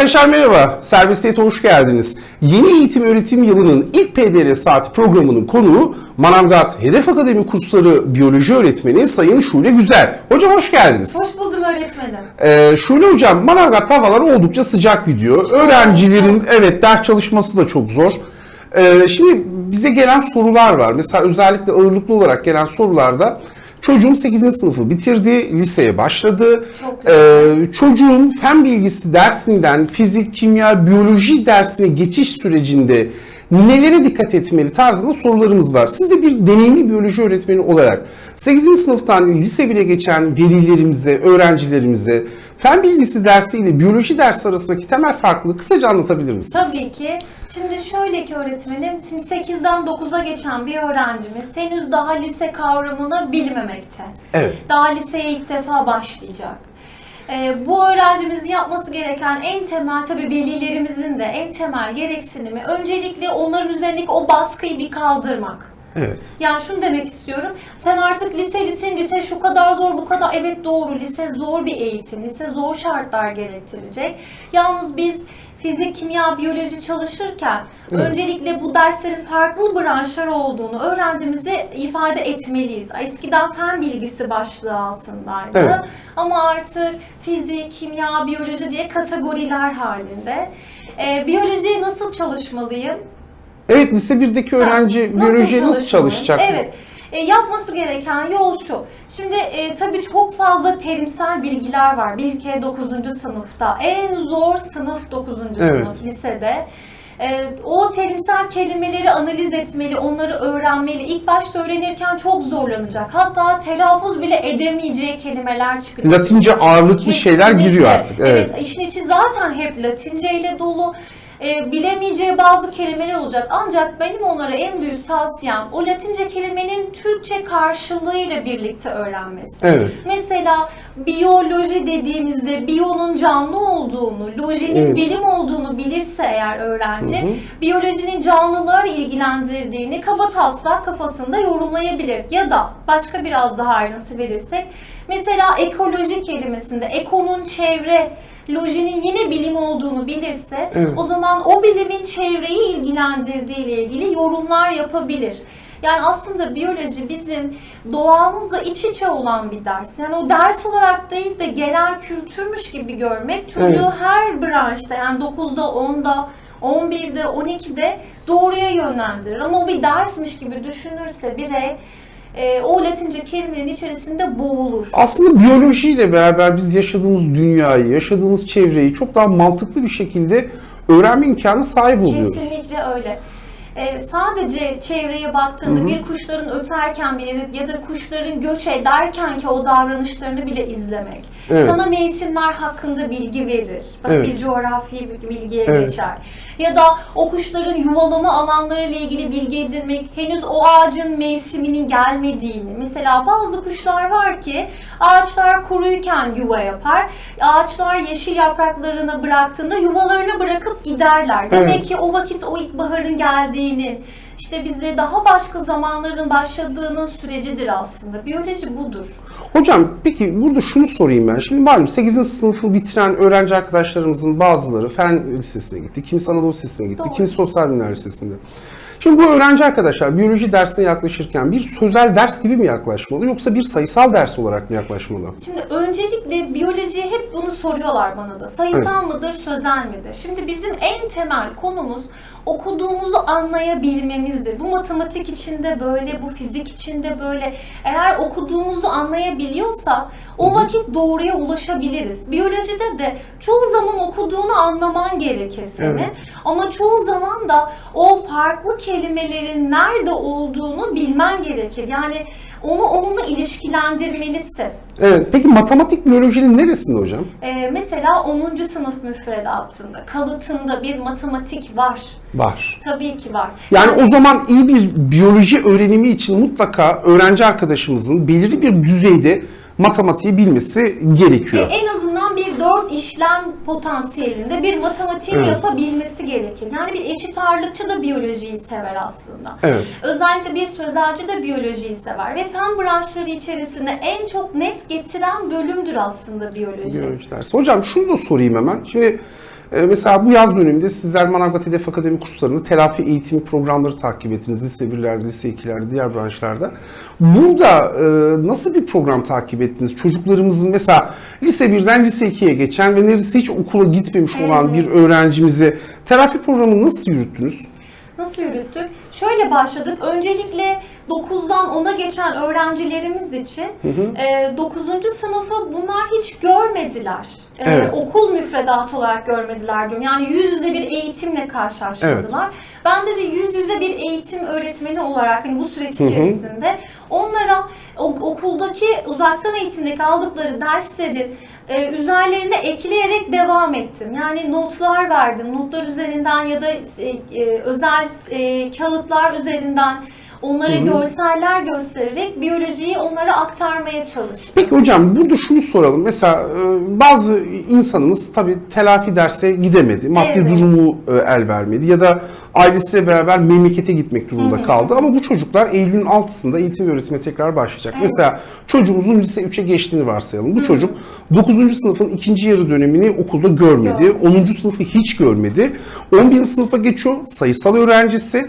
Arkadaşlar merhaba, Serbestiyete hoş geldiniz. Yeni eğitim öğretim yılının ilk PDR saat programının konuğu Manavgat Hedef Akademi Kursları Biyoloji Öğretmeni Sayın Şule Güzel. Hocam hoş geldiniz. Hoş buldum öğretmenim. Ee, Şule Hocam, Manavgat havalar oldukça sıcak gidiyor. Öğrencilerin evet ders çalışması da çok zor. Ee, şimdi bize gelen sorular var. Mesela özellikle ağırlıklı olarak gelen sorularda çocuğum 8. sınıfı bitirdi, liseye başladı. Ee, çocuğun fen bilgisi dersinden fizik, kimya, biyoloji dersine geçiş sürecinde nelere dikkat etmeli tarzında sorularımız var. Siz de bir deneyimli biyoloji öğretmeni olarak 8. sınıftan lise bile geçen velilerimize, öğrencilerimize fen bilgisi dersi ile biyoloji dersi arasındaki temel farklılığı kısaca anlatabilir misiniz? Tabii ki. Şimdi şöyle ki öğretmenim, şimdi 8'den 9'a geçen bir öğrencimiz henüz daha lise kavramını bilmemekte. Evet. Daha liseye ilk defa başlayacak. Ee, bu öğrencimizin yapması gereken en temel tabii velilerimizin de en temel gereksinimi öncelikle onların üzerindeki o baskıyı bir kaldırmak. Evet. Yani şunu demek istiyorum. Sen artık liselisin, lise şu kadar zor, bu kadar. Evet doğru, lise zor bir eğitim, lise zor şartlar gerektirecek. Yalnız biz fizik, kimya, biyoloji çalışırken Evet. öncelikle bu derslerin farklı branşlar olduğunu öğrencimize ifade etmeliyiz. Eskiden fen bilgisi başlığı altındaydı. Evet. Ama artık fizik, kimya, biyoloji diye kategoriler halinde. Ee, biyolojiyi nasıl çalışmalıyım? Evet lise 1'deki öğrenci Nasıl biyolojiye nasıl çalışacak? Evet. E, yapması gereken yol şu. Şimdi e, tabii çok fazla terimsel bilgiler var. Bir kere 9. sınıfta. En zor sınıf 9. Evet. sınıf lisede. E, o terimsel kelimeleri analiz etmeli, onları öğrenmeli. İlk başta öğrenirken çok zorlanacak. Hatta telaffuz bile edemeyeceği kelimeler çıkacak. Latince ağırlıklı şeyler Kesinlikle. giriyor artık. Evet. Evet. işin içi zaten hep Latince ile dolu. E, bilemeyeceği bazı kelimeler olacak. Ancak benim onlara en büyük tavsiyem o Latince kelimenin Türkçe karşılığıyla birlikte öğrenmesi. Evet. Mesela biyoloji dediğimizde biyonun canlı olduğunu, lojinin Evet. bilim olduğunu bilirse eğer öğrenci, biyolojinin canlıları ilgilendirdiğini kaba taslak kafasında yorumlayabilir. Ya da başka biraz daha ayrıntı verirsek, mesela ekoloji kelimesinde ekonun çevre, lojinin yine bilim olduğunu bilirse, Evet. o zaman o bilimin çevreyi ilgilendirdiği ile ilgili yorumlar yapabilir. Yani aslında biyoloji bizim doğamızla iç içe olan bir ders. Yani o ders olarak değil de genel kültürmüş gibi görmek çocuğu Evet. her branşta yani 9'da, 10'da, 11'de, 12'de doğruya yönlendirir. Ama o bir dersmiş gibi düşünürse birey e, o latince kelimenin içerisinde boğulur. Aslında biyolojiyle beraber biz yaşadığımız dünyayı, yaşadığımız çevreyi çok daha mantıklı bir şekilde öğrenme imkanı sahip oluyoruz. Kesinlikle öyle. Ee, sadece çevreye baktığında bir kuşların öterken bile ya da kuşların göç ederken ki o davranışlarını bile izlemek. Evet. Sana mevsimler hakkında bilgi verir. Bak Evet. bir coğrafi bilgiye Evet. geçer. Ya da o kuşların yuvalama alanları ile ilgili bilgi edinmek, henüz o ağacın mevsiminin gelmediğini. Mesela bazı kuşlar var ki ağaçlar kuruyken yuva yapar. Ağaçlar yeşil yapraklarını bıraktığında yuvalarını bırakıp giderler. Demek Evet. ki o vakit o ilkbaharın geldiğinin, işte bizde daha başka zamanların başladığının sürecidir aslında. Biyoloji budur. Hocam peki burada şunu sorayım ben. Şimdi malum 8. sınıfı bitiren öğrenci arkadaşlarımızın bazıları fen lisesine gitti. Kimisi Anadolu Lisesi'ne gitti. Doğru. Kimisi Sosyal Bilimler Lisesi'nde. Şimdi bu öğrenci arkadaşlar biyoloji dersine yaklaşırken bir sözel ders gibi mi yaklaşmalı yoksa bir sayısal ders olarak mı yaklaşmalı? Şimdi öncelikle biyolojiye hep bunu soruyorlar bana da. Sayısal mıdır, sözel midir? Şimdi bizim en temel konumuz okuduğumuzu anlayabilmemizdir. Bu matematik içinde böyle, bu fizik içinde böyle. Eğer okuduğumuzu anlayabiliyorsa o vakit doğruya ulaşabiliriz. Biyolojide de çoğu zaman okuduğunu anlaman gerekir senin. Evet. Ama çoğu zaman da o farklı kelimelerin nerede olduğunu bilmen gerekir. Yani onu onunla ilişkilendirmelisin. Evet. Peki matematik biyolojinin neresinde hocam? Ee, mesela 10. sınıf müfredatında, kalıtında bir matematik var. Var. Tabii ki var. Yani o zaman iyi bir biyoloji öğrenimi için mutlaka öğrenci arkadaşımızın belirli bir düzeyde matematiği bilmesi gerekiyor. en azından dört işlem potansiyelinde bir matematiği Evet. yapabilmesi gerekir. Yani bir eşit ağırlıkçı da biyolojiyi sever aslında. Evet. Özellikle bir sözelci de biyolojiyi sever ve fen branşları içerisinde en çok net getiren bölümdür aslında biyoloji. Biyoloji dersi. Hocam şunu da sorayım hemen. Şimdi Ee, mesela bu yaz döneminde sizler Manavgat Hedef Akademi kurslarını telafi eğitimi programları takip ettiniz. Lise 1'lerde, lise 2'lerde, diğer branşlarda. Burada e, nasıl bir program takip ettiniz? Çocuklarımızın mesela lise 1'den lise 2'ye geçen ve neredeyse hiç okula gitmemiş olan Evet. bir öğrencimizi telafi programını nasıl yürüttünüz? Nasıl yürüttük? Şöyle başladık. Öncelikle 9'dan 10'a geçen öğrencilerimiz için e, 9. sınıfı bunlar hiç görmediler. E, Evet. Okul müfredatı olarak görmediler diyorum. Yani yüz yüze bir eğitimle karşılaştırdılar. Ben de, de yüz yüze bir eğitim öğretmeni olarak hani bu süreç içerisinde onlara o- okuldaki uzaktan eğitimdeki aldıkları dersleri e, üzerlerine ekleyerek devam ettim. Yani notlar verdim. Notlar üzerinden ya da e, e, özel e, kağıtlar üzerinden onlara görseller göstererek biyolojiyi onlara aktarmaya çalıştım. Peki hocam burada şunu soralım. Mesela e, bazı insanımız tabii telafi derse gidemedi. Maddi Evet. durumu e, el vermedi ya da ailesiyle beraber memlekete gitmek durumunda kaldı. Ama bu çocuklar Eylül'ün 6'sında eğitim ve öğretime tekrar başlayacak. Mesela çocuğumuzun lise 3'e geçtiğini varsayalım. Bu çocuk 9. sınıfın ikinci yarı dönemini okulda görmedi. Görmedi. 10. sınıfı hiç görmedi. 11. sınıfa geçiyor. Sayısal öğrencisi.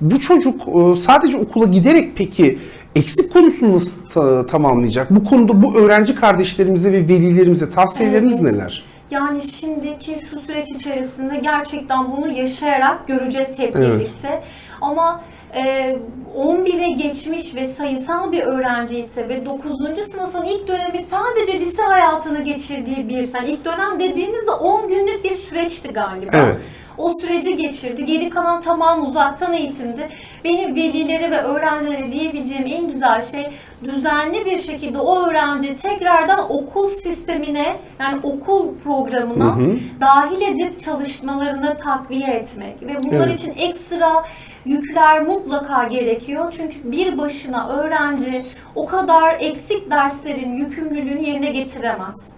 Bu çocuk e, sadece okula giderek peki eksik konusunu nasıl ta- tamamlayacak? Bu konuda bu öğrenci kardeşlerimize ve velilerimize tavsiyeleriniz Evet. neler? Yani şimdiki şu süreç içerisinde gerçekten bunu yaşayarak göreceğiz hep Evet. birlikte. Ama e, 11'e geçmiş ve sayısal bir öğrenci ise ve 9. sınıfın ilk dönemi sadece lise hayatını geçirdiği bir, yani ilk dönem dediğimizde 10 günlük bir süreçti galiba. Evet. O süreci geçirdi. Geri kalan tamam uzaktan eğitimdi. Benim velilere ve öğrencilere diyebileceğim en güzel şey düzenli bir şekilde o öğrenci tekrardan okul sistemine yani okul programına dahil edip çalışmalarını takviye etmek ve bunlar Evet. için ekstra yükler mutlaka gerekiyor. Çünkü bir başına öğrenci o kadar eksik derslerin yükümlülüğünü yerine getiremez.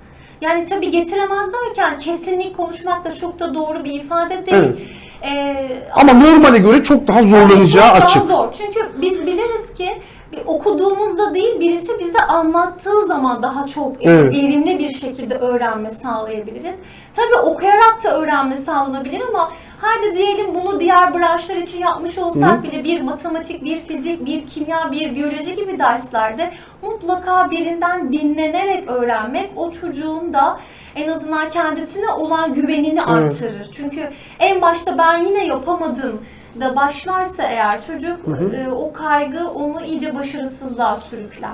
Yani tabii getiremez derken kesinlik konuşmak da çok da doğru bir ifade değil. Evet. Ee, Ama normale göre çok daha zorlanacağı çok daha açık. zor. Çünkü biz biliriz ki bir okuduğumuzda değil birisi bize anlattığı zaman daha çok e, Evet. verimli bir şekilde öğrenme sağlayabiliriz. Tabii okuyarak da öğrenme sağlanabilir ama hadi diyelim bunu diğer branşlar için yapmış olsak bile bir matematik, bir fizik, bir kimya, bir biyoloji gibi derslerde mutlaka birinden dinlenerek öğrenmek o çocuğun da en azından kendisine olan güvenini artırır. Çünkü en başta ben yine yapamadım da başlarsa eğer çocuk e, o kaygı onu iyice başarısızlığa sürükler.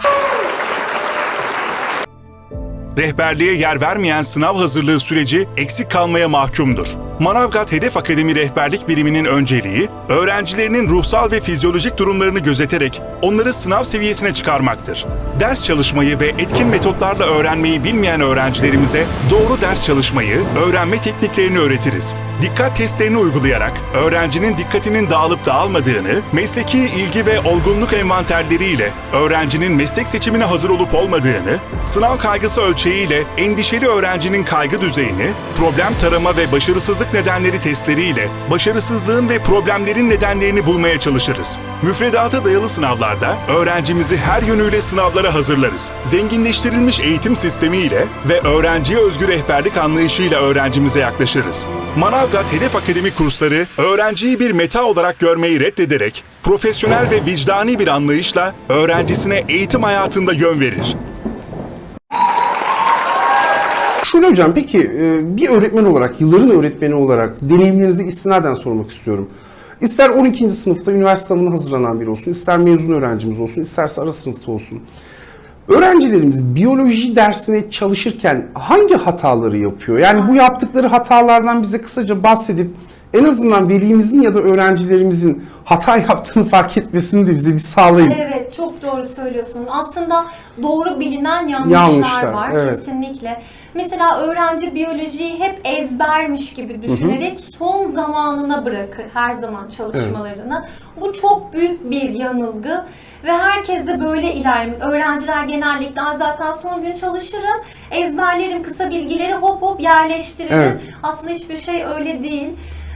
Rehberliğe yer vermeyen sınav hazırlığı süreci eksik kalmaya mahkumdur. Manavgat Hedef Akademi Rehberlik Biriminin önceliği, öğrencilerinin ruhsal ve fizyolojik durumlarını gözeterek onları sınav seviyesine çıkarmaktır. Ders çalışmayı ve etkin metotlarla öğrenmeyi bilmeyen öğrencilerimize doğru ders çalışmayı, öğrenme tekniklerini öğretiriz. Dikkat testlerini uygulayarak öğrencinin dikkatinin dağılıp dağılmadığını, mesleki ilgi ve olgunluk envanterleriyle öğrencinin meslek seçimine hazır olup olmadığını, sınav kaygısı ölçeğiyle endişeli öğrencinin kaygı düzeyini, problem tarama ve başarısızlık nedenleri testleriyle başarısızlığın ve problemlerin nedenlerini bulmaya çalışırız. Müfredata dayalı sınavlarda öğrencimizi her yönüyle sınavlara hazırlarız. Zenginleştirilmiş eğitim sistemiyle ve öğrenciye özgü rehberlik anlayışıyla öğrencimize yaklaşırız. Manavgat Hedef Akademi kursları öğrenciyi bir meta olarak görmeyi reddederek profesyonel ve vicdani bir anlayışla öğrencisine eğitim hayatında yön verir. Şöyle hocam peki e, bir öğretmen olarak, yılların öğretmeni olarak deneyimlerinize istinaden sormak istiyorum. İster 12. sınıfta üniversite sınavına hazırlanan biri olsun, ister mezun öğrencimiz olsun, isterse ara sınıfta olsun. Öğrencilerimiz biyoloji dersine çalışırken hangi hataları yapıyor? Yani bu yaptıkları hatalardan bize kısaca bahsedip en azından velimizin ya da öğrencilerimizin hata yaptığını fark etmesini de bize bir sağlayın. Evet çok doğru söylüyorsunuz. Aslında doğru bilinen yanlışlar, Yanlışlar, var evet. kesinlikle. Mesela öğrenci biyolojiyi hep ezbermiş gibi düşünerek son zamanına bırakır her zaman çalışmalarını. Bu çok büyük bir yanılgı ve herkes de böyle ilerliyor. Öğrenciler genellikle "Aa, zaten son gün çalışırım, ezberlerim kısa bilgileri hop hop yerleştiririm. Evet. Aslında hiçbir şey öyle değil.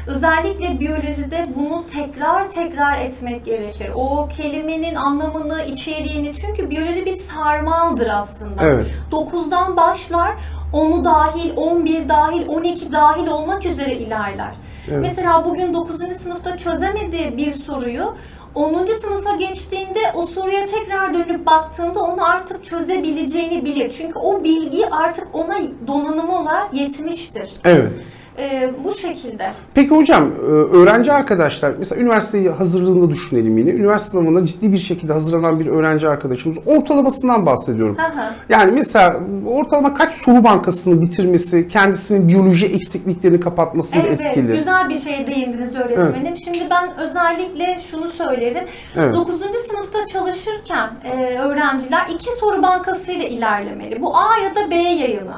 Özellikle biyolojide bunu tekrar tekrar etmek gerekir. O kelimenin anlamını, içeriğini çünkü biyoloji bir sarmaldır aslında. Evet. 9'dan başlar, 10'u dahil, 11 dahil, 12 dahil olmak üzere ilerler. Evet. Mesela bugün 9. sınıfta çözemediği bir soruyu 10. sınıfa geçtiğinde o soruya tekrar dönüp baktığında onu artık çözebileceğini bilir. Çünkü o bilgi artık ona donanım olarak yetmiştir. Evet. Ee, bu şekilde. Peki hocam e, öğrenci arkadaşlar mesela üniversiteyi hazırlığında düşünelim yine. Üniversite sınavına ciddi bir şekilde hazırlanan bir öğrenci arkadaşımız ortalamasından bahsediyorum. Hı hı. Yani mesela ortalama kaç soru bankasını bitirmesi, kendisinin biyoloji eksikliklerini kapatmasıyla Evet, etkili. güzel bir şeye değindiniz öğretmenim. Şimdi ben özellikle şunu söylerim. Evet. 9. sınıfta çalışırken e, öğrenciler iki soru bankasıyla ilerlemeli. Bu A ya da B yayını.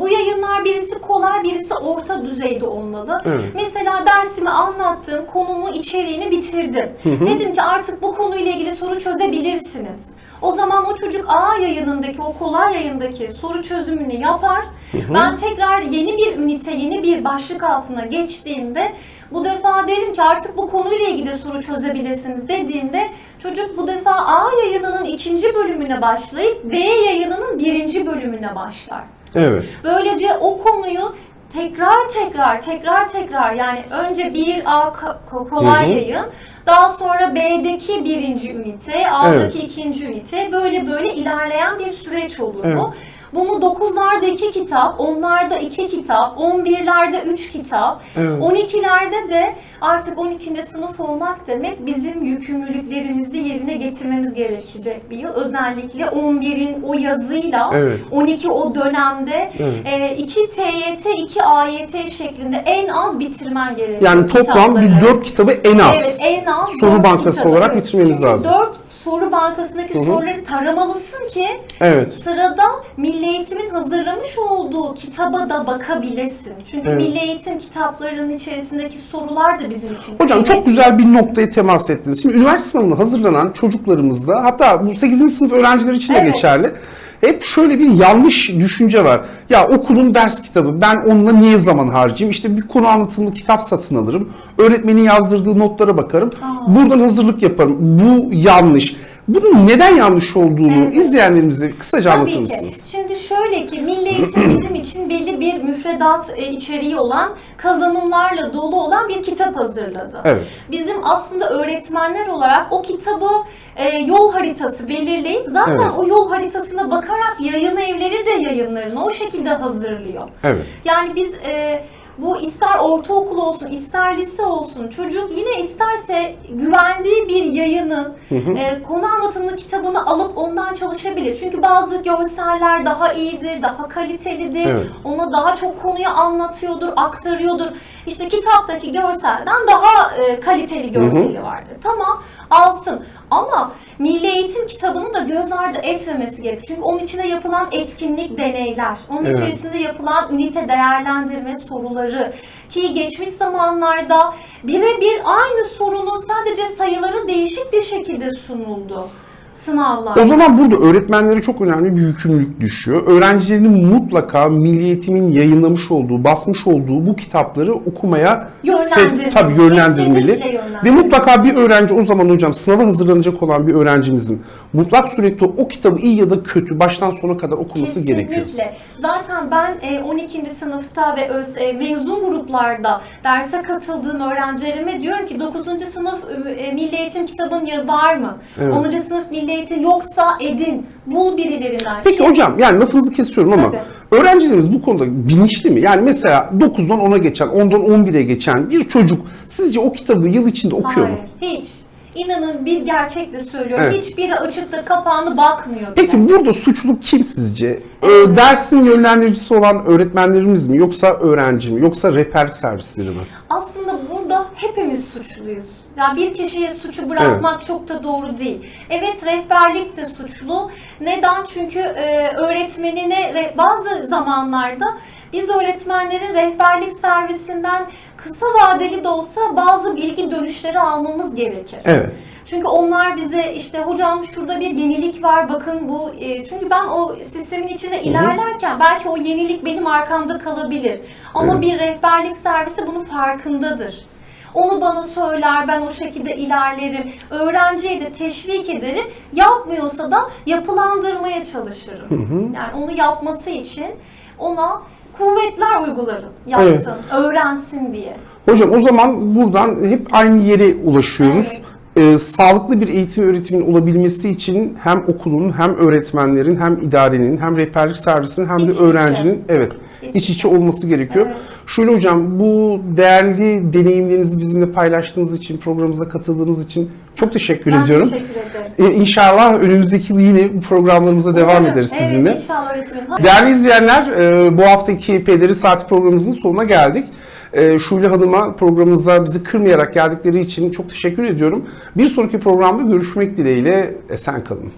Bu yayınlar birisi kolay, birisi orta düzeyde olmalı. Evet. Mesela dersimi anlattım, konumu, içeriğini bitirdim. Dedim ki artık bu konuyla ilgili soru çözebilirsiniz. O zaman o çocuk A yayınındaki, o kolay yayındaki soru çözümünü yapar. Ben tekrar yeni bir ünite, yeni bir başlık altına geçtiğimde bu defa derim ki artık bu konuyla ilgili soru çözebilirsiniz dediğimde çocuk bu defa A yayınının ikinci bölümüne başlayıp B yayınının birinci bölümüne başlar. Evet. Böylece o konuyu tekrar tekrar tekrar tekrar. Yani önce bir A kolay yayın daha sonra B'deki birinci ünite, A'daki ikinci ünite. Böyle böyle ilerleyen bir süreç olur Evet. Bu. Bunu 9'larda 2 kitap, 10'larda 2 kitap, 11'lerde 3 kitap, Evet. 12'lerde de artık 12. sınıf olmak demek bizim yükümlülüklerimizi yerine getirmemiz gerekecek bir yıl. Özellikle 11'in o yazıyla Evet. 12 o dönemde Evet. e, 2 TYT, 2 AYT şeklinde en az bitirmen gerekiyor. Yani toplam bir kitapları. dört kitabı en az. Evet, en az soru bankası kitabı. olarak bitirmemiz Çünkü lazım. 4 soru bankasındaki soruları taramalısın ki Evet. sırada Milli Eğitim'in hazırlamış olduğu kitaba da bakabilesin. Çünkü Evet. Milli Eğitim kitaplarının içerisindeki sorular da bizim için Hocam çok güzel bir noktaya temas ettiniz. Şimdi üniversite sınavına hazırlanan çocuklarımızda hatta bu 8. sınıf öğrencileri için de Evet. geçerli. Hep şöyle bir yanlış düşünce var. Ya okulun ders kitabı ben onunla niye zaman harcayayım? İşte bir konu anlatımlı kitap satın alırım. Öğretmenin yazdırdığı notlara bakarım. Buradan hazırlık yaparım. Bu yanlış. Bunun neden yanlış olduğunu Evet. izleyenlerimize kısaca anlatır Tabii mısınız? ki. Eğitim bizim için belli bir müfredat e, içeriği olan, kazanımlarla dolu olan bir kitap hazırladı. Evet. Bizim aslında öğretmenler olarak o kitabı e, yol haritası belirleyip zaten Evet. o yol haritasına bakarak yayın evleri de yayınlarını o şekilde hazırlıyor. Evet. Yani biz e, bu ister ortaokul olsun, ister lise olsun, çocuk yine isterse güvendiği bir yayının e, konu anlatımlı kitabını alıp ondan çalışabilir. Çünkü bazı görseller daha iyidir, daha kalitelidir. Evet. Ona daha çok konuyu anlatıyordur, aktarıyordur. İşte kitaptaki görselden daha e, kaliteli görseli vardır. Tamam, alsın. Ama Milli Eğitim kitabını da göz ardı etmemesi gerekiyor. Çünkü onun içinde yapılan etkinlik, deneyler, onun Evet. içerisinde yapılan ünite değerlendirme soruları ki geçmiş zamanlarda birebir aynı sorunun sadece sayıları değişik bir şekilde sunuldu sınavlar. O zaman burada öğretmenlere çok önemli bir yükümlülük düşüyor. Öğrencilerinin mutlaka Milli Eğitim'in yayınlamış olduğu, basmış olduğu bu kitapları okumaya Yönlendirmeli. tabii yönlendirmeli. Kesinlikle Ve yönlendirmeli. mutlaka bir öğrenci o zaman hocam sınava hazırlanacak olan bir öğrencimizin mutlak sürekli o kitabı iyi ya da kötü baştan sona kadar okuması gerekiyor. Kesinlikle. Zaten ben e, 12. sınıfta ve e, mezun gruplarda derse katıldığım öğrencilerime diyorum ki 9. sınıf e, Milli Eğitim kitabın var mı? Evet. 10. sınıf Milli Eğitim yoksa edin. Bul birilerinden. Peki Ki- hocam yani lafınızı kesiyorum ama Tabii. öğrencilerimiz bu konuda bilinçli mi? Yani mesela 9'dan 10'a geçen, 10'dan 11'e geçen bir çocuk sizce o kitabı yıl içinde okuyor mu? Hayır, hiç. İnanın bir gerçekle söylüyorum. Evet. Hiçbiri açıp da kapağını bakmıyor bile. Peki burada suçluluk kim sizce? Ee, dersin yönlendiricisi olan öğretmenlerimiz mi? Yoksa öğrenci mi? Yoksa rehberlik servisleri mi? Aslında hepimiz suçluyuz. Yani bir kişiye suçu bırakmak çok da doğru değil. Evet rehberlik de suçlu. Neden? Çünkü e, öğretmenine re- bazı zamanlarda biz öğretmenlerin rehberlik servisinden kısa vadeli de olsa bazı bilgi dönüşleri almamız gerekir. Evet. Çünkü onlar bize işte hocam şurada bir yenilik var bakın bu e, çünkü ben o sistemin içine ilerlerken belki o yenilik benim arkamda kalabilir. Ama Evet. bir rehberlik servisi bunun farkındadır. Onu bana söyler, ben o şekilde ilerlerim. Öğrenciye de teşvik ederim. Yapmıyorsa da yapılandırmaya çalışırım. Yani onu yapması için ona kuvvetler uygularım. Yapsın, öğrensin diye. Hocam o zaman buradan hep aynı yere ulaşıyoruz. Evet. Ee, sağlıklı bir eğitim öğretimin olabilmesi için hem okulun hem öğretmenlerin hem idarenin hem rehberlik servisinin hem İç de içe. öğrencinin evet İç iç içe olması gerekiyor. Evet. Şöyle hocam bu değerli deneyimlerinizi bizimle paylaştığınız için programımıza katıldığınız için çok teşekkür Ben ediyorum. teşekkür ederim. Ee, inşallah önümüzdeki yıl yine bu programlarımıza devam Umarım. ederiz sizinle. Evet inşallah öğretmenim. Değerli izleyenler, e, bu haftaki Pederi Saati programımızın sonuna geldik. E, Şule Hanım'a programımıza bizi kırmayarak geldikleri için çok teşekkür ediyorum. Bir sonraki programda görüşmek dileğiyle esen kalın.